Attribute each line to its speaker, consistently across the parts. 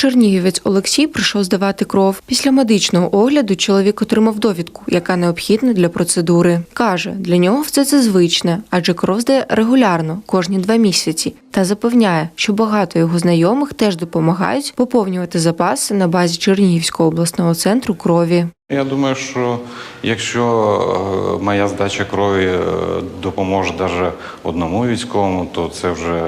Speaker 1: Чернігівець Олексій прийшов здавати кров. Після медичного огляду чоловік отримав довідку, яка необхідна для процедури. Каже, для нього все це звичне, адже кров здає регулярно, кожні два місяці. Та запевняє, що багато його знайомих теж допомагають поповнювати запаси на базі Чернігівського обласного центру крові.
Speaker 2: Я думаю, що якщо е, моя здача крові е, допоможе навіть одному військовому, то це вже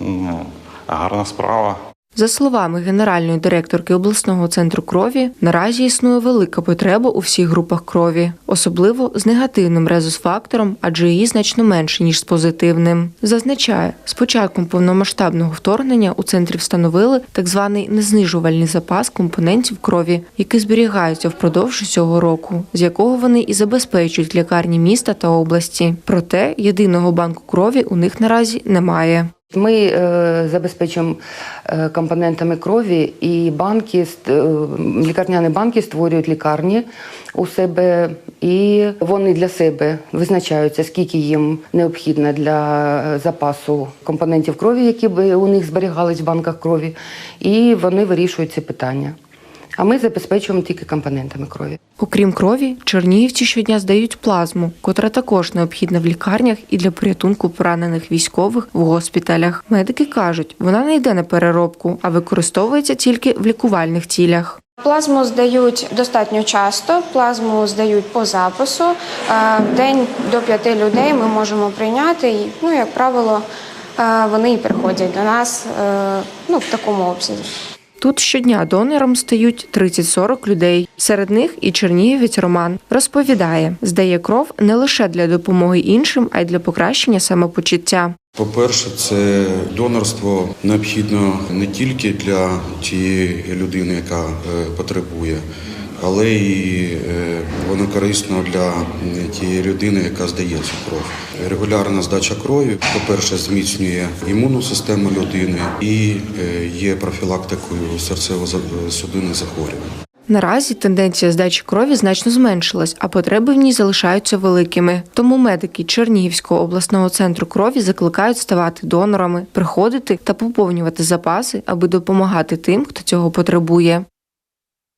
Speaker 2: ну, гарна справа.
Speaker 1: За словами генеральної директорки обласного центру крові, наразі існує велика потреба у всіх групах крові, особливо з негативним резус-фактором, адже її значно менше ніж з позитивним. Зазначає, з початком повномасштабного вторгнення у центрі встановили так званий незнижувальний запас компонентів крові, які зберігаються впродовж усього року, з якого вони і забезпечують лікарні міста та області. Проте єдиного банку крові у них наразі немає.
Speaker 3: Ми е, забезпечуємо е, компонентами крові і банки, е, лікарняні банки створюють лікарні у себе, і вони для себе визначаються, скільки їм необхідно для е, запасу компонентів крові, які б у них зберігались в банках крові, і вони вирішують ці питання. А ми забезпечуємо тільки компонентами крові.
Speaker 1: Окрім крові, чернігівці щодня здають плазму, котра також необхідна в лікарнях і для порятунку поранених військових в госпіталях. Медики кажуть, вона не йде на переробку, а використовується тільки в лікувальних цілях.
Speaker 4: Плазму здають достатньо часто. Плазму здають по запису. Е, В день до п'яти людей ми можемо прийняти. І, ну, як правило, е, вони і приходять до нас е, ну, в такому обсязі.
Speaker 1: Тут щодня донором стають 30-40 людей. Серед них і чернігівець Роман розповідає, здає кров не лише для допомоги іншим, а й для покращення самопочуття.
Speaker 5: По-перше, це донорство необхідно не тільки для тієї людини, яка е, потребує, але і е, воно корисно для тієї людини, яка здає цю кров. Регулярна здача крові, по-перше, зміцнює імунну систему людини і е, є профілактикою серцево-судинних захворювань.
Speaker 1: Наразі тенденція здачі крові значно зменшилась, а потреби в ній залишаються великими. Тому медики Чернігівського обласного центру крові закликають ставати донорами, приходити та поповнювати запаси, аби допомагати тим, хто цього потребує.